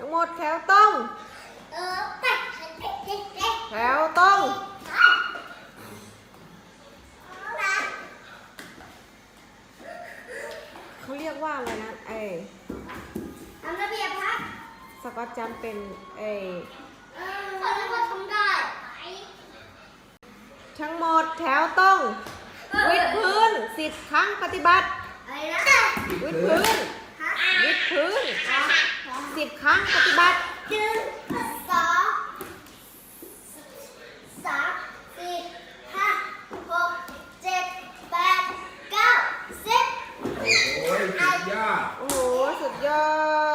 ทั้งหมดแถวตรงเออไปเด็กเด็กเด็กแถวตรงเขาเรียกว่าอะไรนะไอ้ทำระเบียบครับสกอตจำเป็นไอ้เออคนที่คนทำได้ทั้งหมดแถวตรงวิดพื้นสิบครั้งปฏิบัติ อะไรนะวิดพื้นฮะวิดพื้นสิบ ครั้งปฏิบัติหนึ่งสองสามสี่ห้าหกเจ็ดแปดเก้าสิบโอ้ยสุดยอด โอ้โห สุดยอด